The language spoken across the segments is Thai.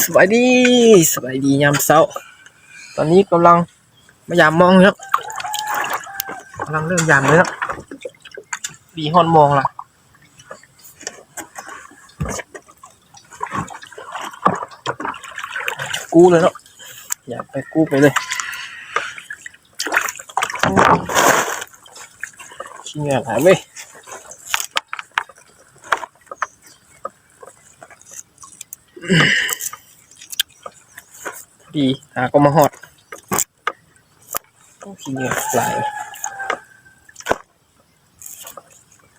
สวัสดีสวัสดียามเช้า ตอนนี้กำลังมายามมองครับกำลังเริ่มยามเลยครับดีฮอนมองละกู้เลยเนาะอย่าไปกู้ไปเลยชิ้นงานหายไหม ดีหาก็มาหอดโอ้ขี้เหงื่อไหล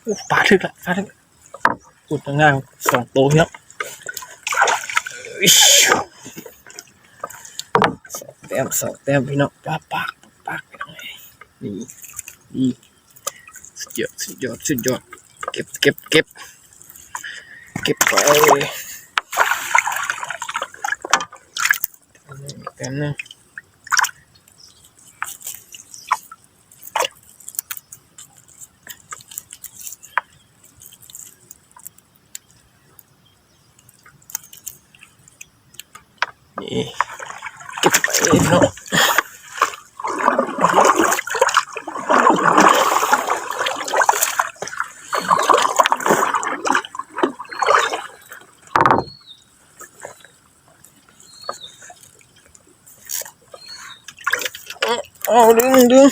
โอ้ปลาทึกละปลาทึกอุดง่ายสองตัวครับอิ๊ชสองแต้มสองแต้มพี่น้องปลาปากปากยังไงนี่นี่สุดยอดสุดยอดสุดยอดเก็บเก็บเก็บเก็บไป แต้มหนึงนี่ เอาดึงดึง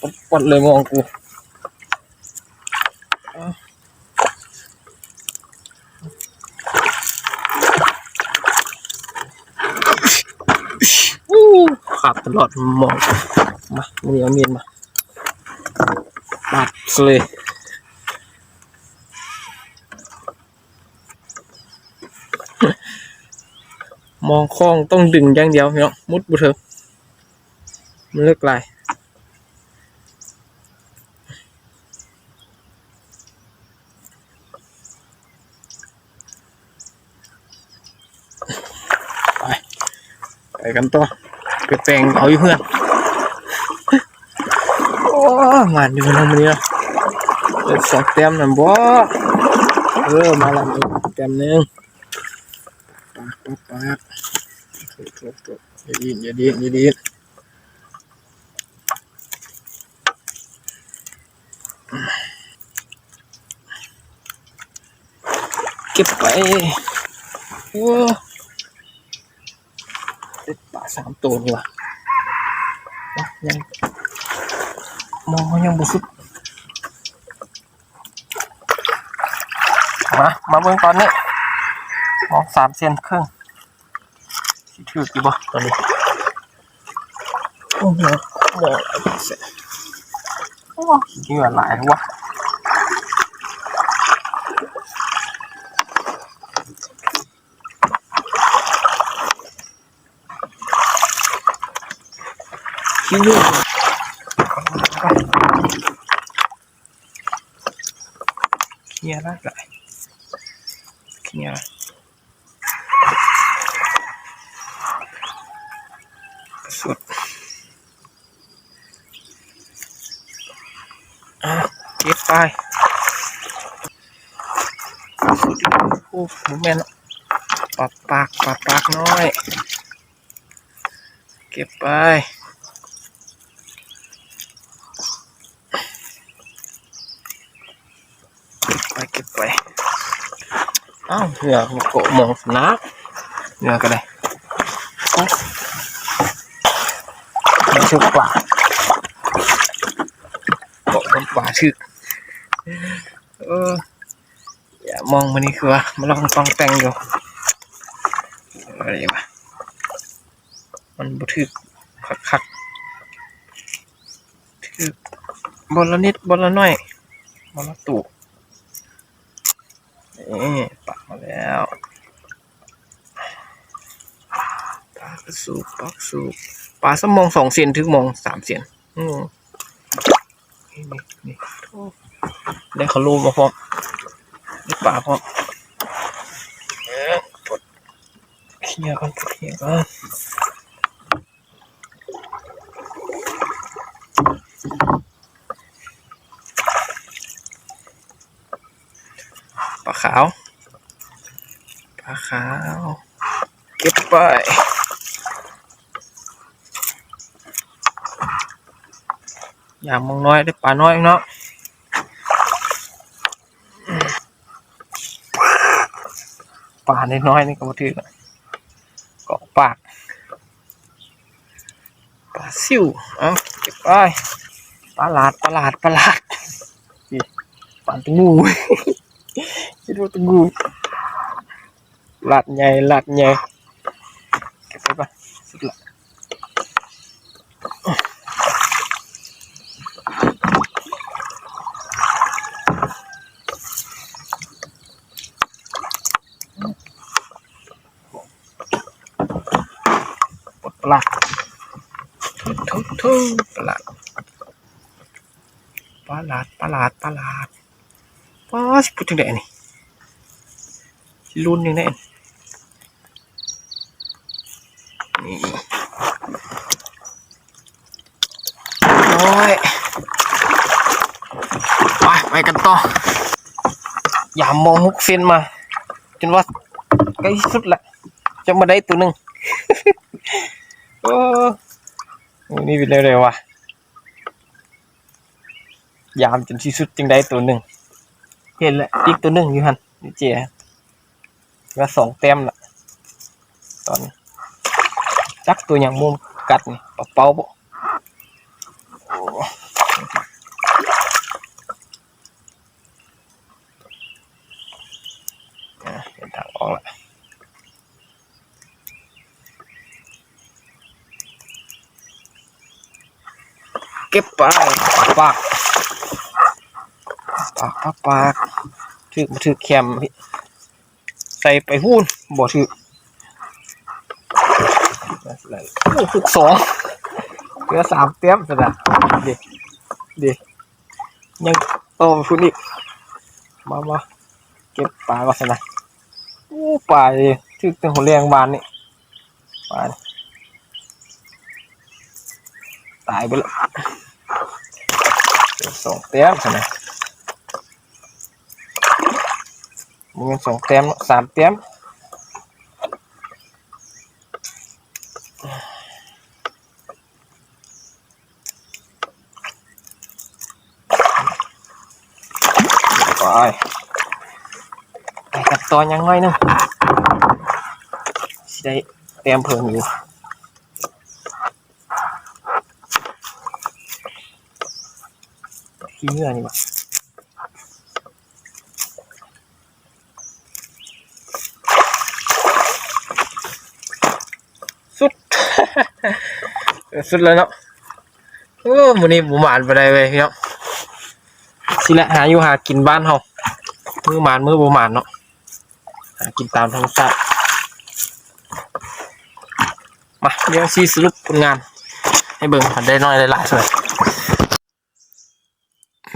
ปัดปัดเลยมองกูเอาอู้ขาดตลอดมอง มามือเอาเมียนมาปัดเลยมองคล้องต้องดึงอย่างเดียวเนาะมุดบุเถอะ มันเลิกลายไปไปกันต่อไปแต่งเอาอยู่เพื่อนโอ้งานอยู่นะมันเนี่ยเดี๋ยวสองเต็มนะบ่เออมาละเต็มหนึงปากปากปากถูกถูกถูกอย่าดีดอย่าดีอย่าดี ก็บไปโอ้ได้ปลาสามตัวนี่วะนะยังมองยังบุสุดมา มาเบิ่งตอนนี้ มองสามเซนครึ่งสิถือกี่บ่ตอนนี้ โอ้โหมองเสร็จโอ้เหงื่อหลายวะ นี่เคลียร์ได้ไรเคลียร์สุดอะเก็บไปสุดโอ้หมูแม่นปัดปากปัดปากน้อยเก็บไป อ้าวเหงื่อโกะมองน้ำเหงื่อกันเลยมันชื่อปลาโกะมันปลาชื่อเอออย่ามองมันนี่คือว่ามันลองต้องแต่งอยู่อะไรวะมันบุทึกคักคักทึกบอลละนิดบอลละน้อยบอลละตู่ปักมาแล้วปลากระ สูบปลากสูบปลาสมองสองเซนถึงมองสามเซนอืมนี่นี่ได้เขาลูมาพร้อมปลาพร้อมเอ๊ะปลดเคลียกันปลดเคลียกันปลาขาว ปลาขาว เก็บไป อย่ามองน้อยได้ปลาน้อยเนาะปลาน้อยนี่ก็บ่ถือเกาะปากปลาซิวเอาเก็บไปปลาหลาดปลาหลาดปลาหลาดนี่ปลาตะงูคิดว่าตะงูหลาดใหญ่หลาดใหญ่เก็บไปก่อนสุดละ ปลดปลาทุบทุปลาปลาลาดปลาลาดปลาลาดปลาสิพูดถึงไหนนี่สิรุ่นยังไงนี่โอ้ยไปไปกันต่ออย่ามองมุกเส้นมา จนว่าใกล้สุดละจะมาได้ตัวหนึ่งโอ้นี่เป็นเร็วๆว่ะยามจนที่สุดจึงได้ตัวหนึ่งเห็นแล้วอีกตัวหนึ่งอยู่หันนี่เจียว่าสองเต็มละตอนจักตัวอย่างมุมกัดนี่เป่าๆบ่โอ้อะเห็นทางออกละ เก็บไปปากปากปากปากถือมาถือแคมใส่ไปหูนบ่ถือโอ้ฝึกสองเหลือสามเตี้ยมสุดละเด็กเด็กยังโตไปพุ่นอีกมามาเก็บปลาก็สนะโอ้ปลาเลยถือตั้งหัวแรงบานนี่ปลานตายไปแล้ว สองเตี้ยมสนะมันเป็นสองเต็มเนอะสามเต็มไปไปกับตอนยังไงนึงสิได้เต็มเพิ่มอยู่ ขี้เงื่อนี่มาสุด สุดเลยเนาะโอ้วันนี้ผมหมานไปได้เว้ยพี่เนาะสิแหละหาอยู่หากินบ้านเฮามือหมานมือบ่หมานเนาะหากินตามธรรมชาติมาเดี๋ยวซีสรุปผลงาน ให้เบิ่งกันได้น้อยได้หลายเท่าไหร่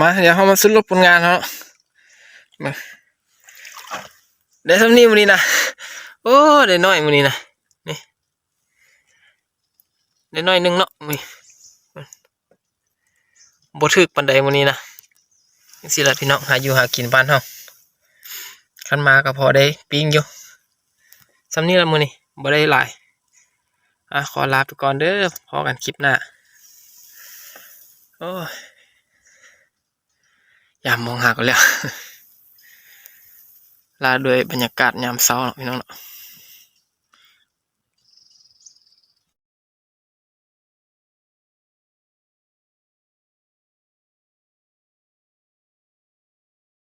มา เดี๋ยวเรามาสรุปผลงานเนาะมาได้สำนี้วันนี้นะโอ้ได้น้อยวันนี้นะได้น้อยหนึงเนาะมีบ่ถึกปานใดมื้อนี้นะจังซี่ล่ะพี่น้องหาอยู่หากินบ้านเฮาคันมาก็พอได้ปิ้งอยู่สำนี้ละมื้อนี้บ่ได้หลายอะขอลาไปก่อนเด้อพอกันคลิปหน้าโอ้ย ยามมองหากันแล้ว ลาด้วยบรรยากาศยามเช้าเนาะพี่น้องเนาะ